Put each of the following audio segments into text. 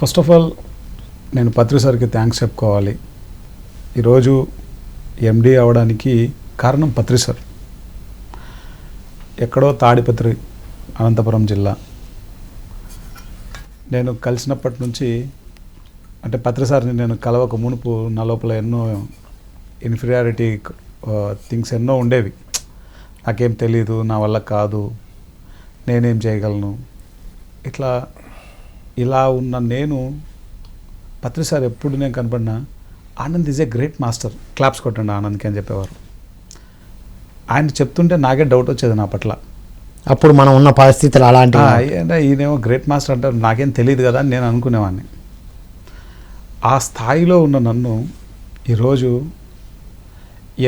First of all నేను పత్రి సార్కి thanks చెప్పుకోవాలి. ఈరోజు ఎండి అవడానికి కారణం పత్రి సార్. ఎక్కడో తాడిపత్రి అనంతపురం జిల్లా. నేను కలిసినప్పటి నుంచి అంటే పత్రిసార్ని నేను కలవక మునుపు నా లోపల ఎన్నో ఇన్ఫీరియారిటీ థింగ్స్ ఎన్నో ఉండేవి. నాకేం తెలీదు నా వల్ల కాదు నేనేం చేయగలను. ఇట్లా ఇలా ఉన్న నేను పత్రి సార్ ఎప్పుడు నేను కనపడినా Anand is a great master. Claps కొట్టండి ఆనంద్కి అని చెప్పేవారు. ఆయన చెప్తుంటే నాకే డౌట్ వచ్చేది నా పట్ల. అప్పుడు మనం ఉన్న పరిస్థితులు అలాంటి అంటే ఈయనేమో గ్రేట్ మాస్టర్ అంటారు నాకేం తెలియదు కదా అని నేను అనుకునేవాడిని ఆ స్థాయిలో ఉన్న నన్ను ఈరోజు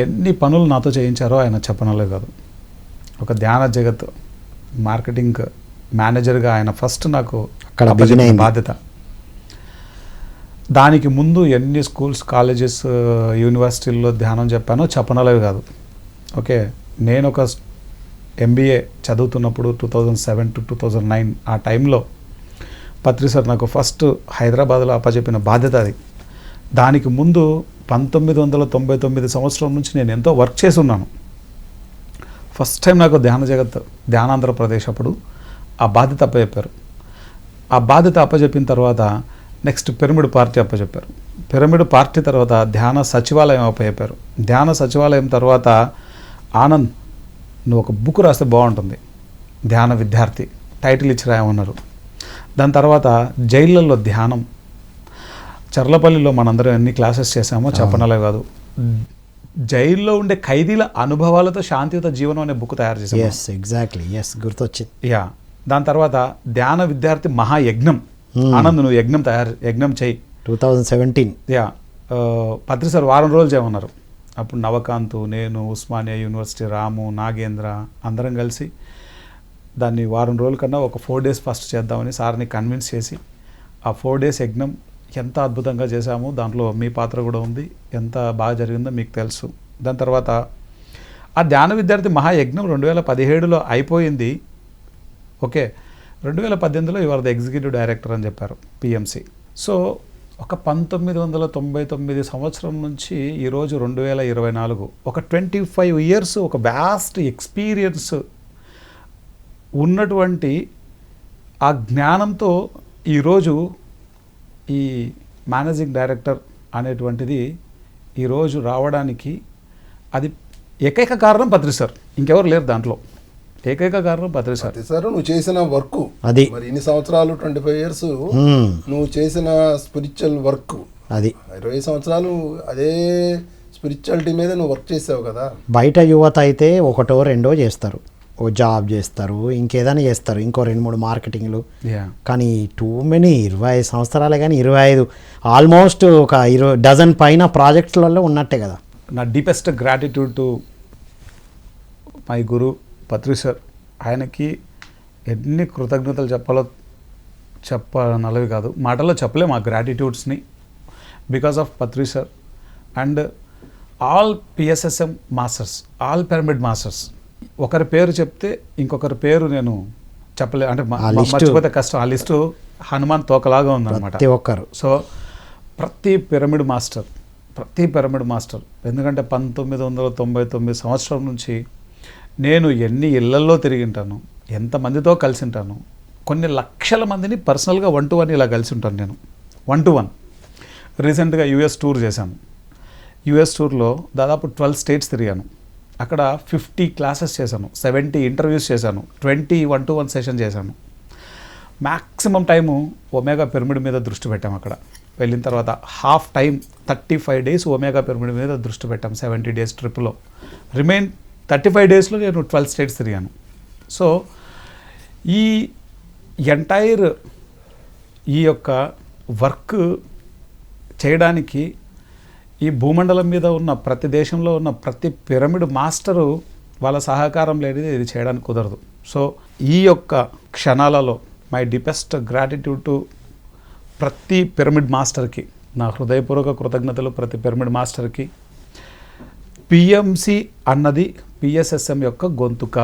ఎన్ని పనులు నాతో చేయించారో ఆయన చెప్పనలే కాదు. ఒక ధ్యాన జగత్ మార్కెటింగ్ మేనేజర్గా ఆయన ఫస్ట్ నాకు అక్కడ. బాధ్యత. దానికి ముందు ఎన్ని స్కూల్స్ కాలేజెస్ యూనివర్సిటీల్లో ధ్యానం చెప్పానో చెప్పనలేవి కాదు. ఓకే నేను ఒక ఎంబీఏ చదువుతున్నప్పుడు two thousand seven to two thousand nine ఆ టైంలో పత్రి సార్ నాకు ఫస్ట్ హైదరాబాద్లో అప్పచెప్పిన బాధ్యత అది. దానికి ముందు పంతొమ్మిది వందల తొంభై తొమ్మిది సంవత్సరం నుంచి నేను ఎంతో వర్క్ చేసి ఉన్నాను. ఫస్ట్ టైం నాకు ధ్యాన జగత్ ధ్యానాంధ్రప్రదేశ్ అప్పుడు ఆ బాధ్యత అప్పచెప్పారు ఆ బాధ్యత అప్పచెప్పిన తర్వాత నెక్స్ట్ పిరమిడ్ పార్టీ అప్పచెప్పారు పిరమిడ్ పార్టీ తర్వాత ధ్యాన సచివాలయం అప్పచెప్పారు ధ్యాన సచివాలయం తర్వాత ఆనంద్ నువ్వు ఒక బుక్ రాస్తే బాగుంటుంది. ధ్యాన విద్యార్థి టైటిల్ ఇచ్చి రాయమన్నారు. దాని తర్వాత జైళ్ళల్లో ధ్యానం. చర్లపల్లిలో మనందరం ఎన్ని క్లాసెస్ చేసామో చెప్పనలే కాదు. జైల్లో ఉండే ఖైదీల అనుభవాలతో శాంతియుత జీవనం అనే బుక్ తయారు ఎస్ ఎగ్జాక్ట్లీ ఎస్ గుర్తొచ్చింది. యా. దాని తర్వాత ధ్యాన విద్యార్థి మహాయజ్ఞం. Hmm. ఆనంద్ నువ్వు యజ్ఞం తయారు యజ్ఞం చేయి. Two thousand seventeen yeah Patri sir వారం రోజులు చేయమన్నారు. అప్పుడు నవకాంత్ నేను ఉస్మానియా యూనివర్సిటీ రాము నాగేంద్ర అందరం కలిసి దాన్ని వారం రోజుల కన్నా ఒక ఫోర్ డేస్ ఫస్ట్ చేద్దామని సార్ని కన్విన్స్ చేసి ఆ ఫోర్ డేస్ యజ్ఞం ఎంత అద్భుతంగా చేశాము దాంట్లో మీ పాత్ర కూడా ఉంది. ఎంత బాగా జరిగిందో మీకు తెలుసు. దాని తర్వాత ఆ ధ్యాన విద్యార్థి మహాయజ్ఞం రెండు వేల పదిహేడులో అయిపోయింది. ఓకే. రెండు వేల పద్దెనిమిదిలో ఇవాళ ఎగ్జిక్యూటివ్ డైరెక్టర్ అని చెప్పారు పిఎంసి సో ఒక పంతొమ్మిది వందల తొంభై తొమ్మిది సంవత్సరం నుంచి ఈరోజు రెండు వేల ఇరవై నాలుగు ఒక ట్వంటీ ఫైవ్ ఇయర్స్ ఒక వ్యాస్ట్ ఎక్స్పీరియన్స్ ఉన్నటువంటి ఆ జ్ఞానంతో ఈరోజు ఈ మేనేజింగ్ డైరెక్టర్ అనేటువంటిది ఈరోజు రావడానికి అది ఏకైక కారణం పత్రి సార్. ఇంకెవరు లేరు దాంట్లో. ఏకైక కారణం పత్రి సార్. సార్ నువ్వు చేసిన వర్క్. అది. మరి ఇన్ని సంవత్సరాలు ట్వంటీ ఫైవ్ ఇయర్స్. నువ్వు చేసిన స్పిరిచువల్ వర్క్. అది. ఇరవై సంవత్సరాలు అదే స్పిరిచువాలిటీ మీద నువ్వు వర్క్ చేసావు కదా. బయట యువత అయితే ఒకటో రెండో చేస్తారు. ఓ జాబ్ చేస్తారు ఇంకేదైనా చేస్తారు ఇంకో రెండు మూడు మార్కెటింగ్లు. యా కానీ టూ మెనీ ఇరవై ఐదు సంవత్సరాలే కానీ ఇరవై ఐదు ఆల్మోస్ట్ ఒక ఇరవై డజన్ పైన ప్రాజెక్టులలో ఉన్నట్టే కదా. నా deepest gratitude to my guru Patri sir ఆయనకి ఎన్ని కృతజ్ఞతలు చెప్పాలో చెప్పనలవి కాదు. మాటల్లో చెప్పలేము ఆ గ్రాటిట్యూడ్స్ని because of Patri sir and all PSSM masters all pyramid masters ఒకరి పేరు చెప్తే ఇంకొకరి పేరు నేను చెప్పలే అంటే మర్చిపోతే కష్టం. ఆ లిస్టు హనుమాన్ తోకలాగా ఉందన్నమాట. ప్రతి ఒక్కరు. సో ప్రతి పిరమిడ్ మాస్టర్ ప్రతి పిరమిడ్ మాస్టర్ ఎందుకంటే పంతొమ్మిది వందల తొంభై తొమ్మిది సంవత్సరం నుంచి నేను ఎన్ని ఇళ్ళల్లో తిరిగి ఉంటాను ఎంతమందితో కలిసి ఉంటాను కొన్ని లక్షల మందిని పర్సనల్గా వన్ టు వన్ ఇలా కలిసి ఉంటాను నేను. One to one. రీసెంట్గా యూఎస్ టూర్ చేశాను. యూఎస్ టూర్లో దాదాపు ట్వెల్వ్ స్టేట్స్ తిరిగాను. అక్కడ ఫిఫ్టీ క్లాసెస్ చేశాను సెవెంటీ ఇంటర్వ్యూస్ చేశాను twenty one to one session చేశాను. మ్యాక్సిమం టైము ఒమేగా పిరమిడ్ మీద దృష్టి పెట్టాం అక్కడ. వెళ్ళిన తర్వాత half time thirty five days omega pyramid మీద దృష్టి పెట్టాం సెవెంటీ డేస్ ట్రిప్లో. రిమైన్ థర్టీ ఫైవ్ డేస్లో నేను ట్వెల్వ్ స్టేట్స్ తిరిగాను. సో ఈ ఎంటైర్ ఈ యొక్క వర్క్ చేయడానికి ఈ భూమండలం మీద ఉన్న ప్రతి దేశంలో ఉన్న ప్రతి పిరమిడ్ మాస్టరు వాళ్ళ సహకారం లేనిది ఇది చేయడానికి కుదరదు. సో ఈ యొక్క క్షణాలలో మై డిపెస్ట్ గ్రాటిట్యూడ్ టు ప్రతి పిరమిడ్ మాస్టర్కి నా హృదయపూర్వక కృతజ్ఞతలు ప్రతి పిరమిడ్ మాస్టర్కి. పిఎంసి అన్నది పిఎస్ఎస్ఎం యొక్క గొంతుక.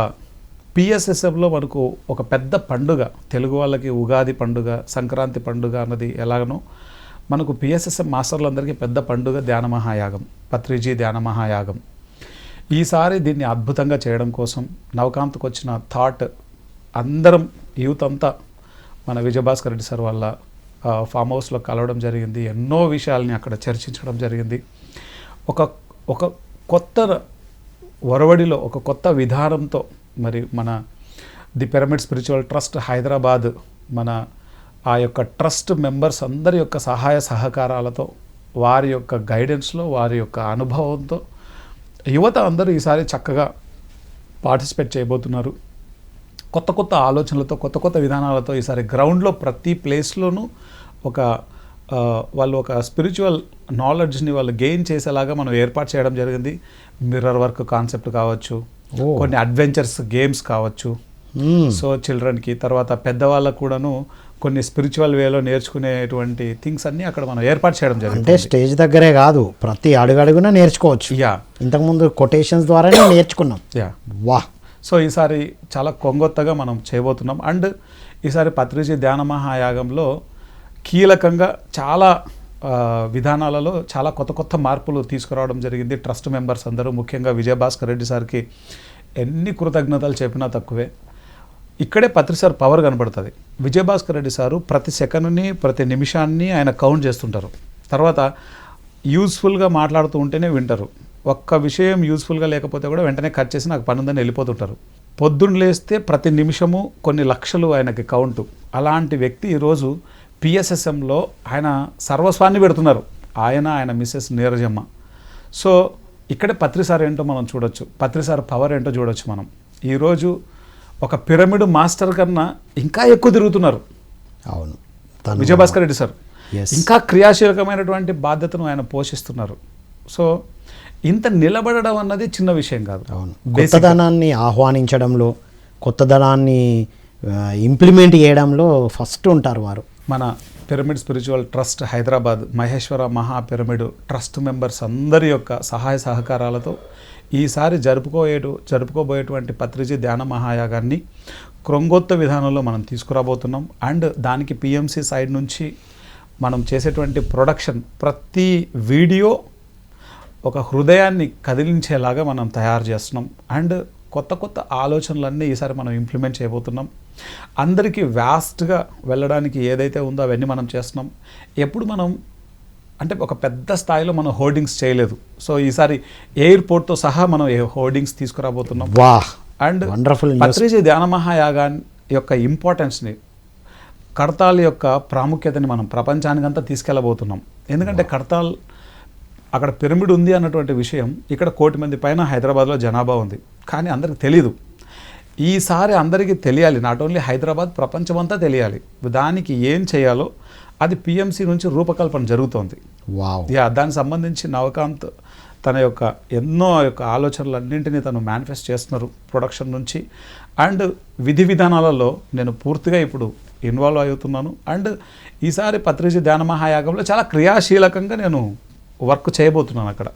పిఎస్ఎస్ఎంలో మనకు ఒక పెద్ద పండుగ తెలుగు వాళ్ళకి ఉగాది పండుగ సంక్రాంతి పండుగ అన్నది ఎలాగనో మనకు పిఎస్ఎస్ఎం మాస్టర్లందరికీ పెద్ద పండుగ ధ్యాన మహాయాగం పత్రిజీ ధ్యాన మహాయాగం. ఈసారి దీన్ని అద్భుతంగా చేయడం కోసం నవకాంత్కు వచ్చిన థాట్ అందరం యూత్ అంతా మన విజయభాస్కర్ రెడ్డి సార్ వాళ్ళ ఫామ్ హౌస్లో కలవడం జరిగింది ఎన్నో విషయాల్ని అక్కడ చర్చించడం జరిగింది. ఒక ఒక కొత్త ఒరవడిలో ఒక కొత్త విధానంతో మరి మన the pyramid spiritual trust Hyderabad మన ఆ యొక్క ట్రస్ట్ మెంబర్స్ అందరి యొక్క సహాయ సహకారాలతో వారి యొక్క గైడెన్స్లో వారి యొక్క అనుభవంతో యువత అందరూ ఈసారి చక్కగా పార్టిసిపేట్ చేయబోతున్నారు. కొత్త కొత్త ఆలోచనలతో కొత్త కొత్త విధానాలతో ఈసారి గ్రౌండ్లో ప్రతి ప్లేస్లోనూ ఒక వాళ్ళు ఒక స్పిరిచువల్ నాలెడ్జ్ని వాళ్ళు గెయిన్ చేసేలాగా మనం ఏర్పాటు చేయడం జరిగింది. మిర్రర్ వర్క్ కాన్సెప్ట్ కావచ్చు. కొన్ని అడ్వెంచర్స్ గేమ్స్ కావచ్చు. సో చిల్డ్రన్కి తర్వాత పెద్దవాళ్ళకు కూడాను కొన్ని స్పిరిచువల్ వేలో నేర్చుకునేటువంటి థింగ్స్ అన్నీ అక్కడ మనం ఏర్పాటు చేయడం అంటే జరిగింది. స్టేజ్ దగ్గరే కాదు ప్రతి అడుగడుగునా నేర్చుకోవచ్చు. యా ఇంతకుముందు కొటేషన్స్ ద్వారానే నేర్చుకున్నాం. యా వా సో ఈసారి చాలా కొంగొత్తగా మనం చేయబోతున్నాం. అండ్ ఈసారి పత్రిజీ ధ్యాన మహాయాగంలో కీలకంగా చాలా విధానాలలో చాలా కొత్త కొత్త మార్పులు తీసుకురావడం జరిగింది. ట్రస్ట్ మెంబర్స్ అందరూ ముఖ్యంగా విజయభాస్కర్ రెడ్డి సార్కి ఎన్ని కృతజ్ఞతలు చెప్పినా తక్కువే. ఇక్కడే పత్రిసార్ పవర్ కనబడుతుంది. విజయభాస్కర్ రెడ్డి సారు ప్రతి సెకండ్ని ప్రతి నిమిషాన్ని ఆయన కౌంట్ చేస్తుంటారు. తర్వాత యూస్ఫుల్గా మాట్లాడుతూ ఉంటేనే వింటారు. ఒక్క విషయం యూస్ఫుల్గా లేకపోతే కూడా వెంటనే కట్ చేసి నాకు పని ఉందని వెళ్ళిపోతుంటారు. పొద్దున్న లేస్తే ప్రతి నిమిషము కొన్ని లక్షలు ఆయనకి కౌంటు. అలాంటి వ్యక్తి ఈరోజు పిఎస్ఎస్ఎంలో ఆయన సర్వస్వాన్ని పెడుతున్నారు. ఆయన ఆయన మిస్సెస్ నీరజమ్మ. సో ఇక్కడే పత్రిసార్ ఏంటో మనం చూడొచ్చు. పత్రిసార్ పవర్ ఏంటో చూడొచ్చు మనం. ఈరోజు ఒక పిరమిడ్ మాస్టర్ కన్నా ఇంకా ఎక్కువ తిరుగుతున్నారు. అవును. తను విజయభాస్కర్ రెడ్డి సార్. ఇంకా క్రియాశీలకమైనటువంటి బాధ్యతను ఆయన పోషిస్తున్నారు. సో ఇంత నిలబడడం అన్నది చిన్న విషయం కాదు. అవును. కొత్తదనాన్ని ఆహ్వానించడంలో కొత్తదనాన్ని ఇంప్లిమెంట్ చేయడంలో ఫస్ట్ ఉంటారు వారు. మన pyramid spiritual trust Hyderabad Maheshwara Maha pyramid trust members అందరి యొక్క సహాయ సహకారాలతో ఈసారి జరుపుకోయేటు జరుపుకోబోయేటువంటి పత్రిజీ ధ్యాన మహాయాగాన్ని క్రొంగొత్త విధానంలో మనం తీసుకురాబోతున్నాం. అండ్ దానికి పిఎంసి సైడ్ నుంచి మనం చేసేటువంటి ప్రొడక్షన్ ప్రతి వీడియో ఒక హృదయాన్ని కదిలించేలాగా మనం తయారు చేస్తున్నాం. అండ్ కొత్త కొత్త ఆలోచనలన్నీ ఈసారి మనం ఇంప్లిమెంట్ చేయబోతున్నాం. అందరికీ వ్యాస్ట్గా వెళ్ళడానికి ఏదైతే ఉందో అవన్నీ మనం చేస్తున్నాం. ఎప్పుడు మనం అంటే ఒక పెద్ద స్థాయిలో మనం హోర్డింగ్స్ చేయలేదు. సో ఈసారి ఎయిర్పోర్ట్తో సహా మనం హోర్డింగ్స్ తీసుకురాబోతున్నాం. వా అండ్ వండర్ఫుల్ పత్రిజీ ధ్యాన మహాయాగాన్ యొక్క ఇంపార్టెన్స్ని కడతాల్ యొక్క ప్రాముఖ్యతని మనం ప్రపంచానికంతా తీసుకెళ్ళబోతున్నాం. ఎందుకంటే కడతాల్ అక్కడ పిరమిడ్ ఉంది అన్నటువంటి విషయం ఇక్కడ కోటి మంది పైన హైదరాబాద్లో జనాభా ఉంది. కానీ అందరికి తెలియదు ఈసారి అందరికీ తెలియాలి. నాట్ ఓన్లీ హైదరాబాద్ ప్రపంచమంతా తెలియాలి. దానికి ఏం చేయాలో అది పిఎంసి నుంచి రూపకల్పన జరుగుతోంది. వావ్. యా దానికి సంబంధించి నవకాంత్ తన యొక్క ఎన్నో యొక్క ఆలోచనలన్నింటినీ తను మేనిఫెస్ట్ చేస్తున్నారు ప్రొడక్షన్ నుంచి. అండ్ విధి విధానాలలో నేను పూర్తిగా ఇప్పుడు ఇన్వాల్వ్ అవుతున్నాను. అండ్ ఈసారి పత్రిజీ ధ్యాన మహాయాగంలో చాలా క్రియాశీలకంగా నేను వర్క్ చేయబోతున్నాను అక్కడ.